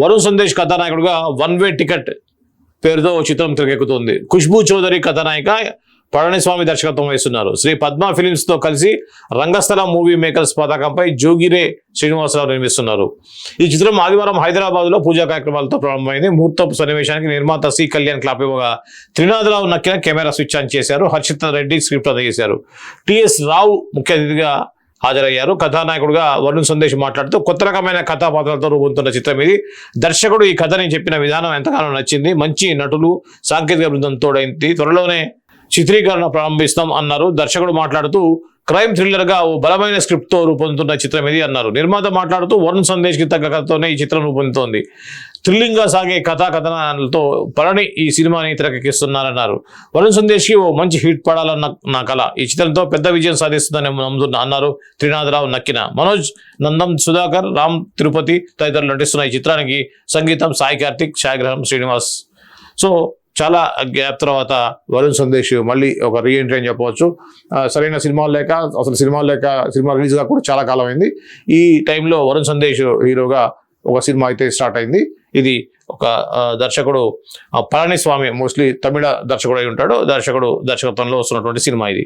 వరుణ్ సందేశ్ కథానాయకుడుగా one way ticket పేరుతో ఓ చిత్రం తెరకెక్కుతుంది. ఖుష్బూ చౌదరి కథానాయిక పళనిస్వామి దర్శకత్వం వహిస్తున్నారు. శ్రీ పద్మ ఫిలిమ్స్తో కలిసి రంగస్థల మూవీ మేకర్స్ పతాకంపై జోగిరే శ్రీనివాసరావు నిర్మిస్తున్నారు. ఈ చిత్రం ఆదివారం హైదరాబాద్లో పూజా కార్యక్రమాలతో ప్రారంభమైంది. ముహూర్తపు సన్నివేశానికి నిర్మాత సి కళ్యాణ్ క్లాప్ ఇవ్వగా Trinatharao Nakkina camera switch on చేశారు. హర్షిత రెడ్డి స్క్రిప్ట్ అందజేశారు. టిఎస్ రావు ముఖ్య అతిథిగా హాజరయ్యారు. కథానాయకుడుగా వరుణ్ సందేశ్ మాట్లాడుతూ కొత్త రకమైన కథాపాత్రలతో రూపొందుతున్న చిత్రం ఇది. దర్శకుడు ఈ కథని చెప్పిన విధానం ఎంతగానో నచ్చింది. మంచి నటులు సాంకేతిక బృందం తోడైంది. త్వరలోనే చిత్రీకరణ ప్రారంభిస్తాం అన్నారు. దర్శకుడు మాట్లాడుతూ క్రైమ్ థ్రిల్లర్గా ఓ బలమైన స్క్రిప్ట్తో రూపొందుతున్న చిత్రం ఇది అన్నారు. నిర్మాత మాట్లాడుతూ వరుణ్ సందేశ్ తగ్గతోనే తగ్గ కథతోనే ఈ చిత్రం రూపొందుతోంది. థ్రిల్లింగ్గా సాగే కథా కథనాలతో పరణి ఈ సినిమాని తెరకెక్కిస్తున్నారన్నారు. వరుణ్ సందేశ్కి ఓ మంచి హిట్ పడాలన్న నా కళ ఈ చిత్రంతో పెద్ద విజయం సాధిస్తుందని నమ్ముతున్నా అన్నారు త్రినాథరావు నక్కిన. మనోజ్ నందం సుధాకర్ రామ్ తిరుపతి తదితరులు నటిస్తున్న ఈ చిత్రానికి సంగీతం సాయి కార్తిక్ ఛాయాగ్రహం శ్రీనివాస్. సో చాలా గ్యాప్ తర్వాత వరుణ్ సందేశ్ మళ్ళీ ఒక రీఎంట్రీ అని చెప్పవచ్చు. సరైన సినిమాలు లేక అసలు సినిమాలు లేక సినిమా రిలీజ్ కాకుండా కూడా చాలా కాలం అయింది. ఈ టైంలో వరుణ్ సందేశ్ హీరోగా ఒక సినిమా అయితే స్టార్ట్ అయింది. ఇది ఒక ఆ, దర్శకుడు ఆ, పళనిస్వామి మోస్ట్లీ తమిళ దర్శకుడు అయి ఉంటాడు. దర్శకుడు దర్శకత్వంలో వస్తున్నటువంటి సినిమా ఇది.